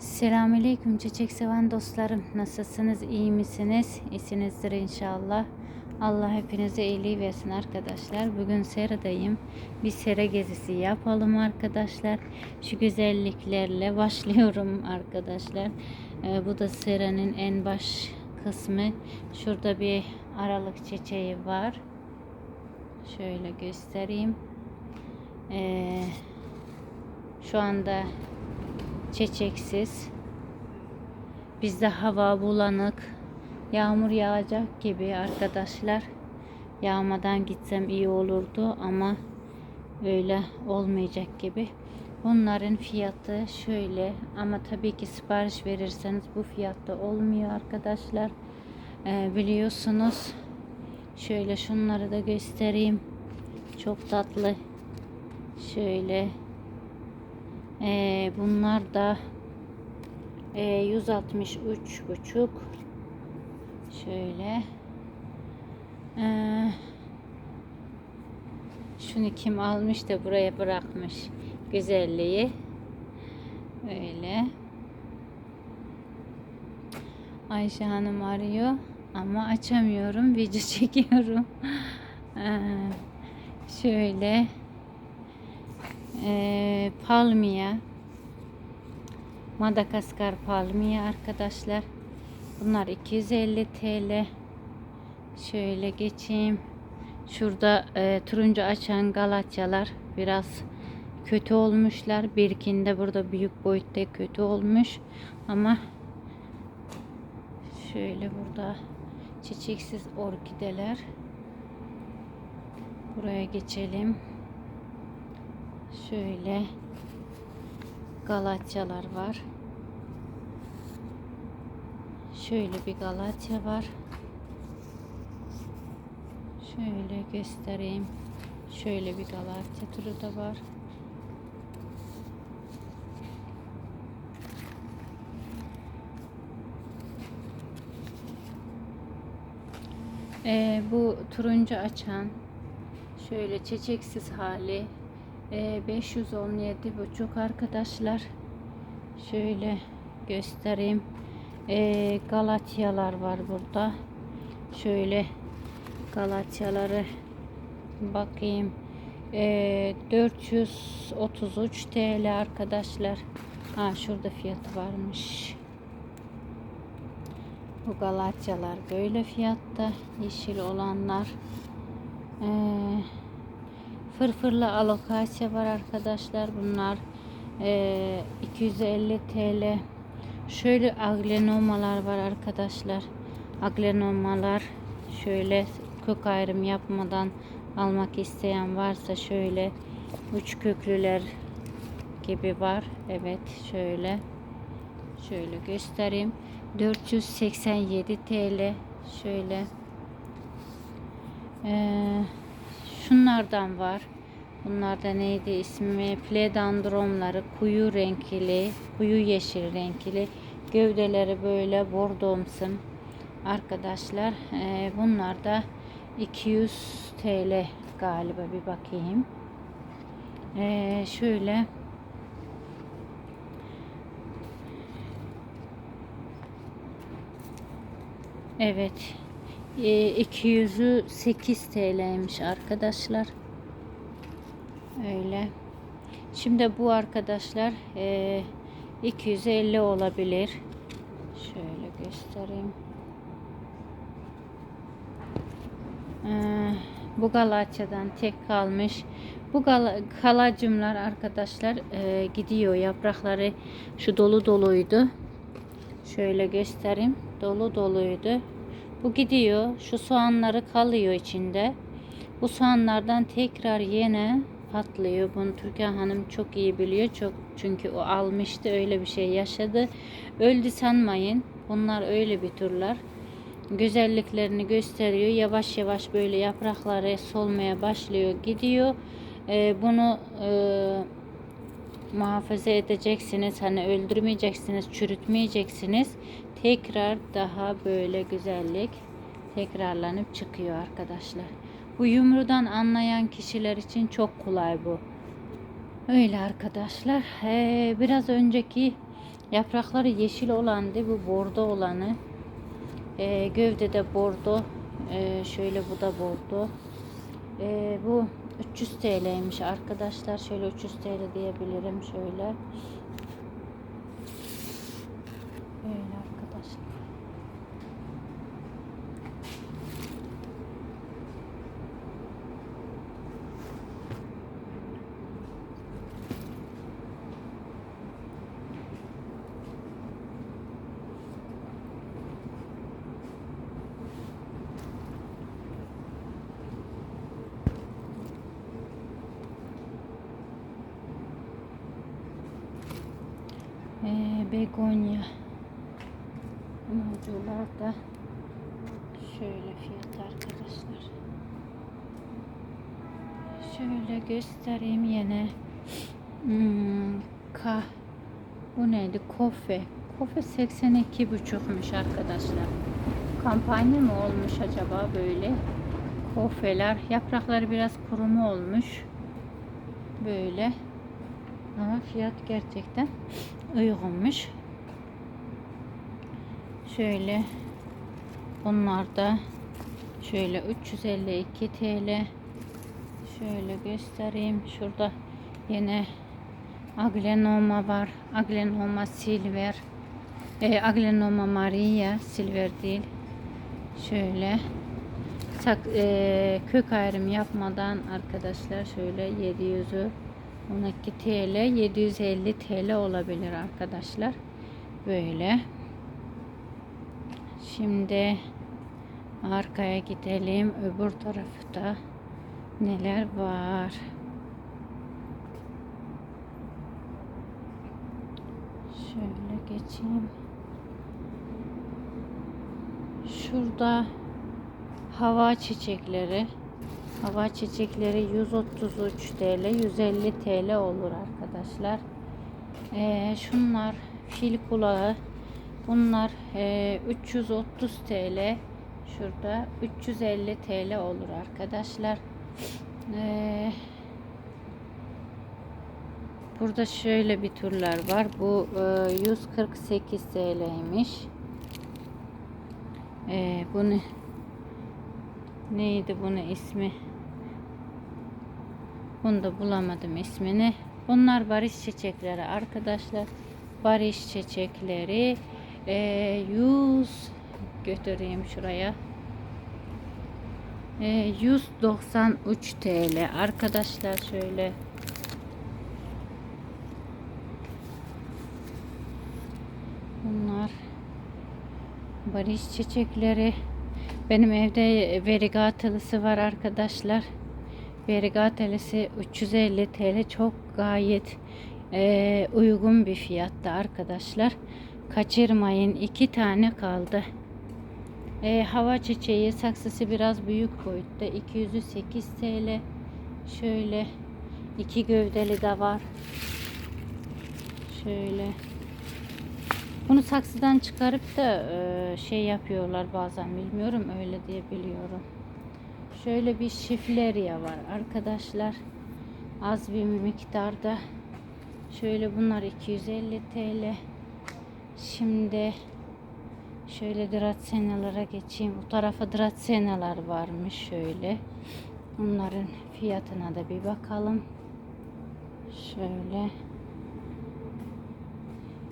Selamünaleyküm çiçek seven dostlarım. Nasılsınız? iyi misiniz? İyisinizdir inşallah. Allah hepinize iyiliği versin arkadaşlar. Bugün Sera'dayım. Bir Sera gezisi yapalım arkadaşlar. Şu güzelliklerle başlıyorum arkadaşlar. Ee, bu da Sera'nın en baş kısmı. Şurada bir aralık çiçeği var. Şöyle göstereyim. Ee, şu anda çiçeksiz. Bizde hava bulanık. Yağmur yağacak gibi arkadaşlar. Yağmadan gitsem iyi olurdu ama öyle olmayacak gibi. Bunların fiyatı şöyle ama tabii ki sipariş verirseniz bu fiyatta olmuyor arkadaşlar. Ee, biliyorsunuz. Şöyle şunları da göstereyim. Çok tatlı. Şöyle ee, bunlar da e, 163 buçuk. Şöyle. Ee, şunu kim almış da buraya bırakmış güzelliği. Öyle. Ayşe Hanım arıyor ama açamıyorum. Video çekiyorum. Ee, şöyle e, palmiye. Madagaskar palmiye arkadaşlar. Bunlar 250 TL şöyle geçeyim. Şurada e, turuncu açan galatyalar biraz kötü olmuşlar. Birikinde burada büyük boyutta kötü olmuş. Ama şöyle burada çiçeksiz orkideler. Buraya geçelim Şöyle galatyalar var. Şöyle bir galatya var. Şöyle göstereyim. Şöyle bir galatya türü de var. Ee, bu turuncu açan şöyle çiçeksiz hali e, 517 buçuk arkadaşlar. Şöyle göstereyim. E, Galatyalar var burada. Şöyle Galatyaları bakayım. E, 433 TL arkadaşlar. Ha şurada fiyatı varmış. Bu Galatyalar böyle fiyatta. Yeşil olanlar. Eee Fırfırlı alokasya var arkadaşlar. Bunlar e, 250 TL. Şöyle aglenomalar var arkadaşlar. Aglenomalar şöyle kök ayrım yapmadan almak isteyen varsa şöyle üç köklüler gibi var. Evet şöyle şöyle göstereyim. 487 TL şöyle eee Şunlardan var. Bunlar da neydi ismi? Pledandromları kuyu renkli, kuyu yeşil renkli. Gövdeleri böyle bordomsun. Arkadaşlar e, bunlar da 200 TL galiba bir bakayım. E, şöyle Evet. E, 200'ü 8 TL'ymiş arkadaşlar. Öyle. Şimdi bu arkadaşlar e, 250 olabilir. Şöyle göstereyim. E, bu Galatya'dan tek kalmış. Bu kalacımlar arkadaşlar e, gidiyor. Yaprakları şu dolu doluydu. Şöyle göstereyim. Dolu doluydu. Bu gidiyor. Şu soğanları kalıyor içinde. Bu soğanlardan tekrar yine patlıyor. Bunu Türkan Hanım çok iyi biliyor. Çok çünkü o almıştı öyle bir şey yaşadı. Öldü sanmayın. Bunlar öyle bir türler. Güzelliklerini gösteriyor. Yavaş yavaş böyle yaprakları solmaya başlıyor. Gidiyor. Ee, bunu e, muhafaza edeceksiniz. Hani öldürmeyeceksiniz, çürütmeyeceksiniz. Tekrar daha böyle güzellik tekrarlanıp çıkıyor arkadaşlar. Bu yumrudan anlayan kişiler için çok kolay bu. Öyle arkadaşlar. Ee, biraz önceki Yaprakları yeşil olandı. Bu bordo olanı. Ee, gövdede bordo. Ee, şöyle bu da bordo. Ee, bu 300 TL'ymiş arkadaşlar. Şöyle 300 TL diyebilirim. Şöyle. Öyle arkadaşlar. Ee, begonya mevcular da şöyle fiyat arkadaşlar. Şöyle göstereyim yine. Hmm, ka bu neydi? Kofe. Kofe 82 buçukmuş arkadaşlar. Kampanya mı olmuş acaba böyle? Kofeler. Yaprakları biraz kuruma olmuş. Böyle. Ama fiyat gerçekten uygunmuş. Şöyle bunlar da şöyle 352 TL. Şöyle göstereyim. Şurada yine Aglenoma var. Aglenoma Silver. E, Aglenoma Maria Silver değil. Şöyle sak, e, kök ayrım yapmadan arkadaşlar şöyle 700'ü 12 TL 750 TL olabilir arkadaşlar. Böyle. Şimdi arkaya gidelim. Öbür tarafta neler var? Şöyle geçeyim. Şurada hava çiçekleri. Hava çiçekleri 133 TL, 150 TL olur arkadaşlar. Ee, şunlar fil kulağı. Bunlar e, 330 TL. Şurada 350 TL olur arkadaşlar. Ee, burada şöyle bir türler var. Bu e, 148 TL'ymiş. Ee, bunu neydi bunun ismi? Bunu da bulamadım ismini. Bunlar barış çiçekleri arkadaşlar. Barış çiçekleri e, 100 götüreyim şuraya. E, 193 TL arkadaşlar şöyle Bunlar barış çiçekleri. Benim evde verigatelisi var arkadaşlar. Verigatelisi 350 TL çok gayet e, uygun bir fiyatta arkadaşlar. Kaçırmayın. iki tane kaldı. E, hava çiçeği saksısı biraz büyük boyutta. 208 TL. Şöyle iki gövdeli de var. Şöyle. Bunu saksıdan çıkarıp da e, şey yapıyorlar bazen bilmiyorum öyle diye biliyorum. Şöyle bir şifleriya var arkadaşlar. Az bir miktarda. Şöyle bunlar 250 TL. Şimdi şöyle dratsyenalara geçeyim. Bu tarafa dratsyenalar varmış şöyle. Bunların fiyatına da bir bakalım. Şöyle.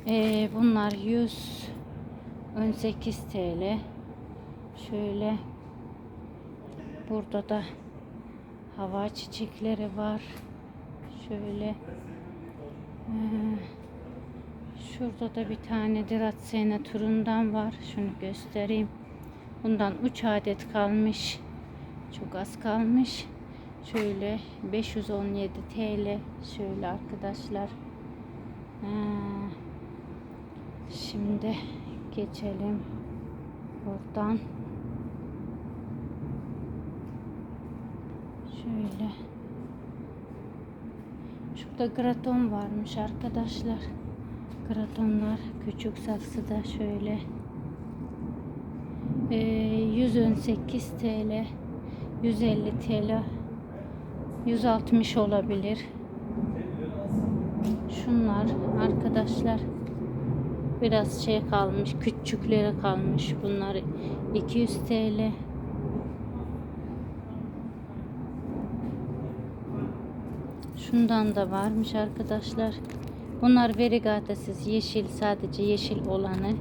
Ee, bunlar 118 TL. Şöyle burada da hava çiçekleri var. Şöyle şurada da bir tane Dratsena turundan var. Şunu göstereyim. Bundan 3 adet kalmış. Çok az kalmış. Şöyle 517 TL. Şöyle arkadaşlar. Şimdi geçelim buradan. Şöyle. Şurada graton varmış arkadaşlar. Gratonlar küçük saksıda şöyle. Ee, 118 TL 150 TL 160 olabilir. Şunlar arkadaşlar Biraz şey kalmış, küçüklere kalmış. Bunlar 200 TL. Şundan da varmış arkadaşlar. Bunlar verigatesiz yeşil sadece yeşil olanı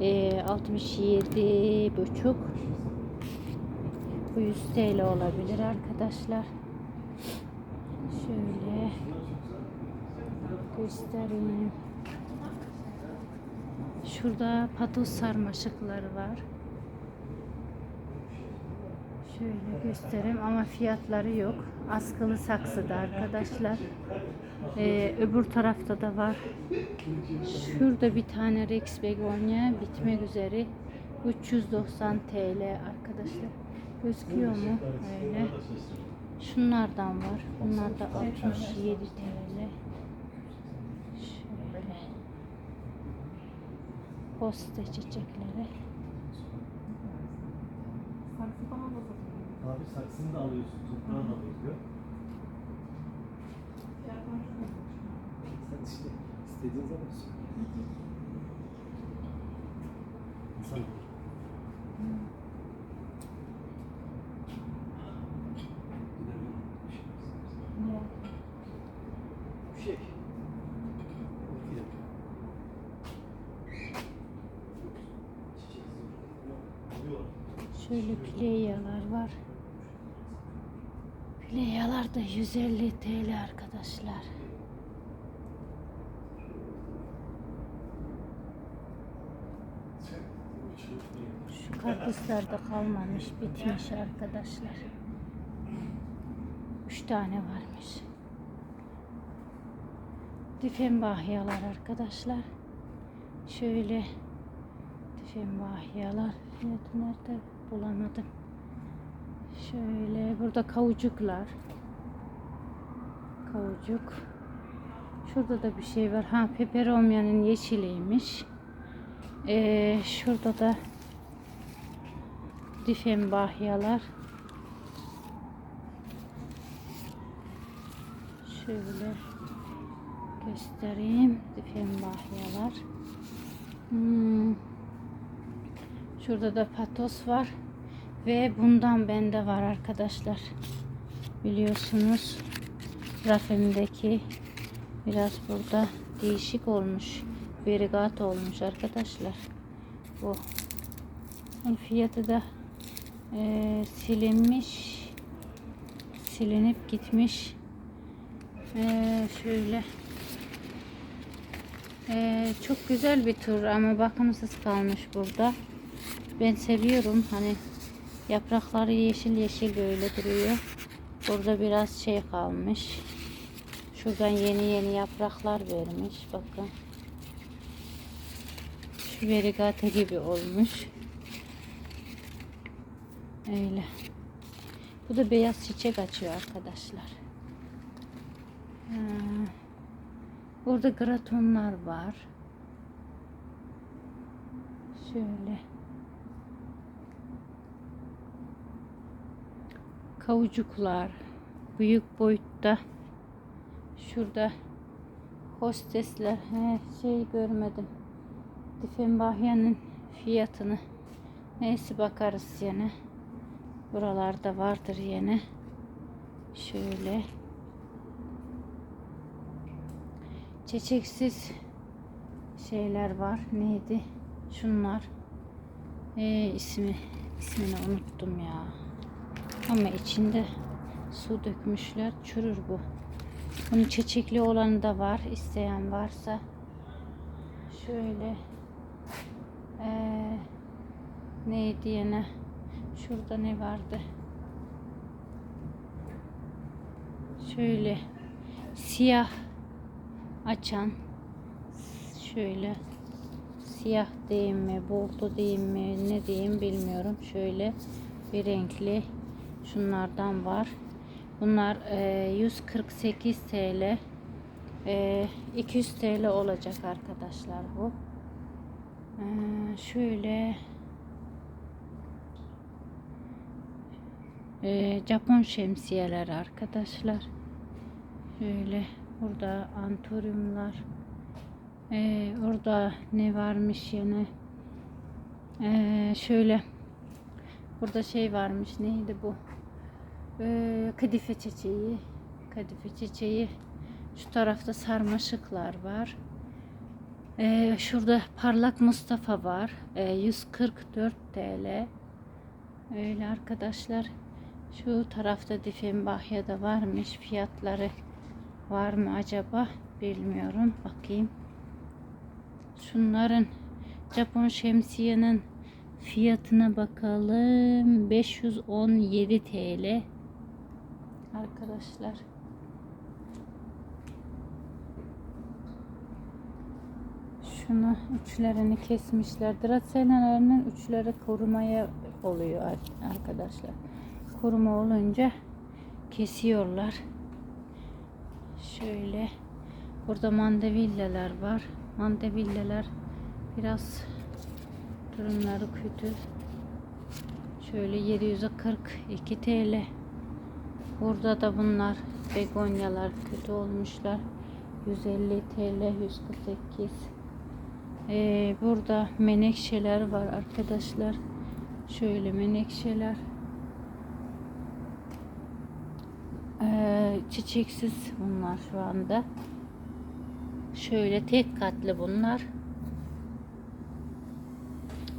e, 67 buçuk. Bu 100 TL olabilir arkadaşlar. Şöyle göstereyim. Şurada patos sarmaşıkları var. Şöyle göstereyim ama fiyatları yok. Askılı saksıda arkadaşlar. Ee, öbür tarafta da var. Şurada bir tane Rex Begonia bitmek üzere. 390 TL arkadaşlar. Gözüküyor mu? Öyle. Şunlardan var. Bunlar da 67 TL. Şöyle. Posta çiçekleri. Abi saksını da alıyorsun, toprağı da alıyor. Sen işte istediğin zaman sor. İnsan şey. Şöyle pileyalar var. Pileyalar da 150 TL arkadaşlar. Şu karpuzlar da kalmamış, bitmiş arkadaşlar. Üç tane varmış. Difenbahiyalar arkadaşlar. Şöyle difenbahiyalar. Fiyatı nerede bulamadım. Şöyle burada kavucuklar. Kavucuk. Şurada da bir şey var. Ha peperomyanın yeşiliymiş. Ee, şurada da difenbahiyalar. Şöyle göstereyim. Difenbahiyalar. Hmm. Şurada da patos var. Ve bundan bende var arkadaşlar. Biliyorsunuz rafimdeki biraz burada değişik olmuş. Verigat olmuş arkadaşlar. Bu. Fiyatı da eee, silinmiş. Silinip gitmiş. Eee, şöyle. Eee, çok güzel bir tur ama bakımsız kalmış burada. Ben seviyorum hani yaprakları yeşil yeşil böyle duruyor. Burada biraz şey kalmış. Şuradan yeni yeni yapraklar vermiş. Bakın. Şu verigate gibi olmuş. Öyle. Bu da beyaz çiçek açıyor arkadaşlar. Ha. Burada gratonlar var. Şöyle. Kavucuklar. Büyük boyutta. Şurada hostesler. He, şey görmedim. Difenbahiye'nin fiyatını. Neyse bakarız yine. Buralarda vardır yine. Şöyle. Çiçeksiz şeyler var. Neydi? Şunlar. Ee, ismi ismini unuttum ya. Ama içinde su dökmüşler. Çürür bu. Bunun çiçekli olanı da var. İsteyen varsa. Şöyle. Ee, neydi yine? Şurada ne vardı? Şöyle siyah açan şöyle siyah diyeyim mi, bordo diyeyim mi, ne diyeyim bilmiyorum. Şöyle bir renkli şunlardan var. Bunlar e, 148 TL. E, 200 TL olacak arkadaşlar bu. E, şöyle e, Japon şemsiyeler arkadaşlar. Şöyle burada antoriumlar Ee, orada ne varmış yine? Ee, şöyle burada şey varmış neydi bu? Ee, kadife çiçeği. Kadife çiçeği. Şu tarafta sarmaşıklar var. Ee, şurada parlak Mustafa var. Ee, 144 TL. Öyle arkadaşlar. Şu tarafta Difenbahya da varmış. Fiyatları var mı acaba? Bilmiyorum. Bakayım. Şunların Japon şemsiyenin fiyatına bakalım. 517 TL. Arkadaşlar. Şunu uçlarını kesmişler. Dracenalarının uçları korumaya oluyor ar- arkadaşlar. Koruma olunca kesiyorlar. Şöyle burada mandevillalar var. Mandevillalar biraz durumları kötü. Şöyle 742 TL. Burada da bunlar begonyalar kötü olmuşlar. 150 TL 148. Ee, burada menekşeler var arkadaşlar. Şöyle menekşeler. Ee, çiçeksiz bunlar şu anda. Şöyle tek katlı bunlar.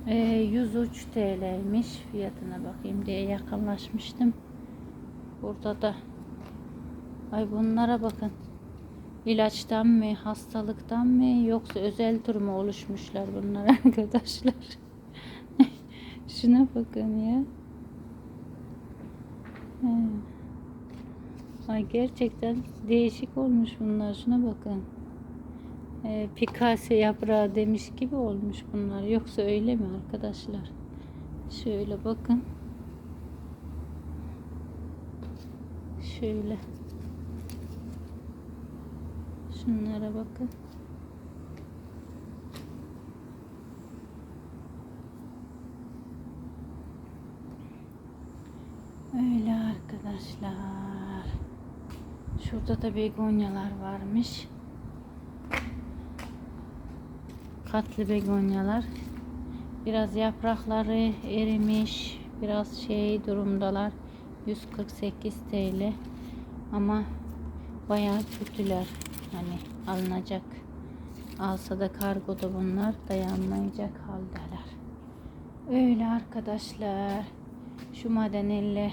Ee, 103 TL'ymiş. Fiyatına bakayım diye yakınlaşmıştım. Burada da ay bunlara bakın. İlaçtan mı, hastalıktan mı yoksa özel tür mü oluşmuşlar bunlar arkadaşlar. Şuna bakın ya. Ay gerçekten değişik olmuş bunlar. Şuna bakın. Ee, Picasso yaprağı demiş gibi olmuş bunlar. Yoksa öyle mi arkadaşlar? Şöyle bakın. Şöyle. Şunlara bakın. Öyle arkadaşlar. Şurada da begonyalar varmış. Katlı begonyalar. Biraz yaprakları erimiş. Biraz şey durumdalar. 148 TL. Ama bayağı kötüler. Hani alınacak. Alsa da kargoda bunlar dayanmayacak haldeler. Öyle arkadaşlar. Şu madenelle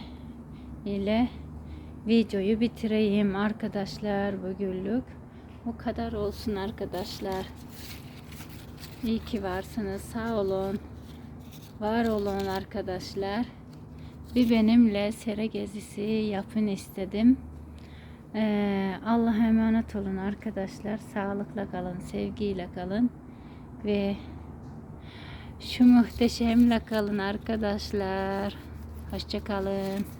ile videoyu bitireyim arkadaşlar bugünlük. O kadar olsun arkadaşlar. İyi ki varsınız. Sağ olun. Var olun arkadaşlar. Bir benimle sera gezisi yapın istedim. Ee, Allah'a emanet olun arkadaşlar. Sağlıkla kalın, sevgiyle kalın ve şu muhteşemle kalın arkadaşlar. Hoşça kalın.